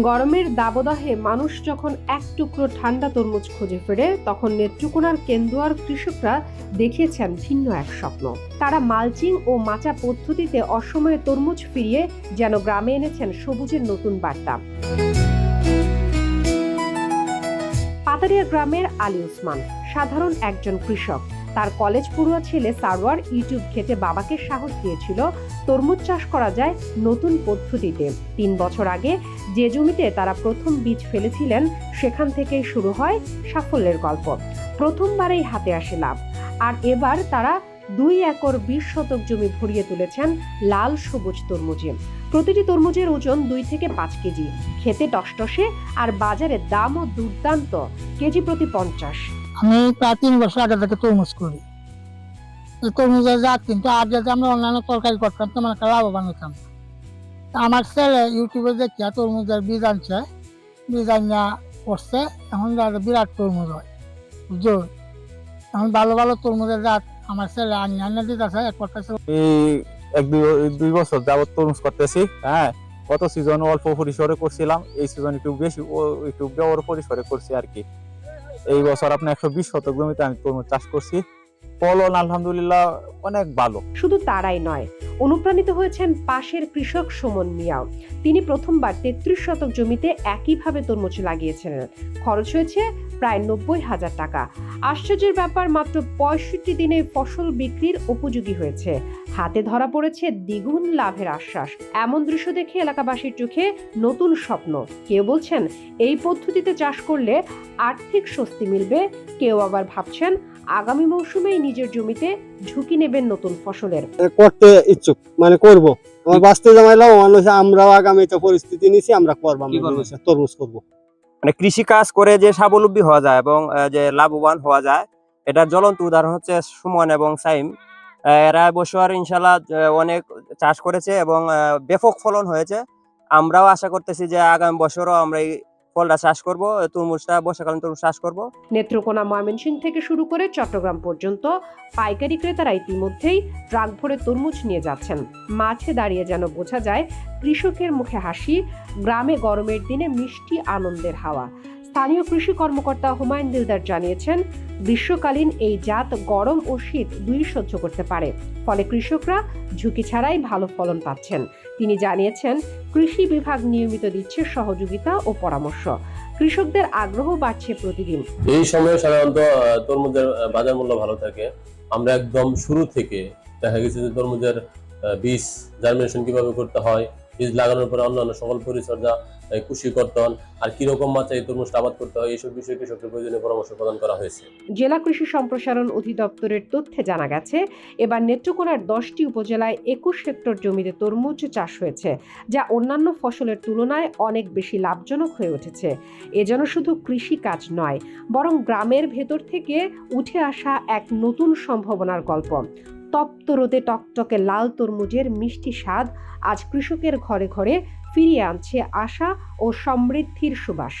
গরমের দাবদাহে মানুষ যখন এক টুকরো ঠান্ডা তরমুজ খুঁজে ফেরে, তখন নেত্রকোনার কেন্দুয়ার কৃষকরা দেখিয়েছেন ভিন্ন এক স্বপ্ন। তারা মালচিং ও মাচা পদ্ধতিতে অসময়ে তরমুজ ফিরিয়ে যেন গ্রামে এনেছেন সবুজের নতুন বার্তা। পাতারিয়া গ্রামের আলী উসমান সাধারণ একজন কৃষক। তার কলেজ পড়ুয়া ছেলে সারোয়ার ইউটিউব ঘেটে বাবাকে সাহস দিয়েছিল, তরমুজ চাষ করা যায় নতুন পদ্ধতিতে। তিন বছর আগে যে জমিতে তারা প্রথম বীজ ফেলেছিলেন, সেখান থেকেই শুরু হয় সাফল্যের গল্প। প্রথমবারেই হাতে আসে লাভ। আর এবার তারা দুই একর বিশ শতক জমি ভরিয়ে তুলেছেন লাল সবুজ তরমুজে। প্রতিটি তরমুজের ওজন দুই থেকে পাঁচ কেজি। খেতে টসটসে আর বাজারে দামও দুর্দান্ত, কেজি প্রতি পঞ্চাশ। আমি প্রায় তিন বছর আগে থেকে তরমুজ করি। তরমুজের জাত কিন্তু আর যদি আমরা অন্যান্য তরকারি করতাম তেমন একটা লাভবান হতাম। আমার ছেলে ইউটিউবে দেখিয়া তরমুজের বীজ আনছে। বীজ আনিয়া করছে, এখন যাতে বিরাট তরমুজ হয়। বুঝছ? এখন ভালো ভালো তরমুজের জাত আমার ছেলে আনিয়া আনিয়া দিতেছে, এক করতেছে এই এক দুই বছর যাবত তরমুজ করতেছি হ্যাঁ। গত সিজন অল্প পরিসরে করছিলাম, এই সিজন একটু বেশি, ও- একটু বড় পরিসরে করছি আর কি। এই বছর আপনি একশো বিশ শতক জমিতে আমি তরমুজ চাষ করছি। ফলন আলহামদুলিল্লাহ অনেক ভালো। শুধু তারাই নয়, অনুপ্রাণিত হয়েছেন পাশের কৃষক সুমন মিয়াও। তিনি প্রথমবার তেত্রিশ শতক জমিতে একইভাবে তরমুজ লাগিয়েছিলেন খরচ হয়েছে প্রায় নব্বই হাজার টাকা। আশ্চর্যের ব্যাপার, মাত্র পঁয়ষট্টি দিনে ফসল বিক্রির উপযোগী হয়েছে। হাতে ধরা পড়েছে দ্বিগুণ লাভের আশ্বাস। এমন দৃশ্য দেখে এলাকাবাসীর চোখে নতুন স্বপ্ন। কেউ বলছেন, এই পদ্ধতিতে চাষ করলে আর্থিক স্বস্তি মিলবে, কেউ আবার ভাবছেন আগামী মৌসুমেই নিজের জমিতে ঝুঁকি নেবেন নতুন ফসলের। করতে ইচ্ছুক মানে করব। আমার বাঁচতে জামাইলাম মানুষ আমরাও আগামীতে পরিস্থিতি নিছি আমরা করব তরমুজ করব। মানে কৃষি কাজ করে যে স্বাবলম্বী হওয়া যায় এবং যে লাভবান হওয়া যায় এটার জ্বলন্ত উদাহরণ হচ্ছে সুমন এবং সাইম। আহ, এরা বছর ইনশাল্লাহ অনেক চাষ করেছে এবং আহ, ব্যাপক ফলন হয়েছে। আমরাও আশা করতেছি যে আগামী বছরও আমরা এই ফলটা চাষ করব, তরমুজটা বর্ষাকালীন তরমুজ চাষ করব। নেত্রকোনা ময়মনসিং থেকে শুরু করে চট্টগ্রাম পর্যন্ত পাইকারি ক্রেতারা ইতিমধ্যেই ট্রাক ভরে তরমুজ নিয়ে যাচ্ছেন। মাঠে দাঁড়িয়ে যেন বোঝা যায়, কৃষকের মুখে হাসি, গ্রামে গরমের দিনে মিষ্টি আনন্দের হাওয়া। স্থানীয় কৃষি কর্মকর্তা হুমায়ুন দিলদার জানিয়েছেন, গ্রীষ্মকালীন এই জাত গরম ও শীত দুই সহ্য করতে পারে। ফলে কৃষকরা ঝুঁকি ছাড়াই ভালো ফলন পাচ্ছেন। তিনি জানিয়েছেন, কৃষি বিভাগ নিয়মিত দিচ্ছে সহযোগিতা ও পরামর্শ। কৃষকদের আগ্রহ বাড়ছে প্রতিদিন। এই সময়ে সাধারণত তরমুজের বাজার মূল্য ভালো থাকে। আমরা একদম শুরু থেকে দেখা গেছে যে তরমুজের বীজ জার্মিনেশন কীভাবে করতে হয় বীজ লাগানোর পরে অন্যান্য সকল পরিচর্যা কুশি কর্তন আর কীরকম মাত্রায় এই তরমুজটা আবাদ করতে হয়, এইসব বিষয়ে কৃষকদের প্রয়োজনীয় পরামর্শ প্রদান করা হয়েছে। জেলা কৃষি সম্প্রসারণ অধিদপ্তরের তথ্যে জানা গেছে, এবার নেত্রকোনার দশটি উপজেলায় একুশ হেক্টর জমিতে তরমুজ চাষ হয়েছে, যা অন্যান্য ফসলের তুলনায় অনেক বেশি লাভজনক হয়ে উঠেছে। এ যেন শুধু কৃষি কাজ নয়, বরং গ্রামের ভেতর থেকে উঠে আসা এক নতুন সম্ভাবনার গল্প। তপ্ত রোদে টকটকে লাল তরমুজের মিষ্টি স্বাদ আজ কৃষকের ঘরে ঘরে ফিরিয়ে আনছে আশা ও সমৃদ্ধির সুবাস।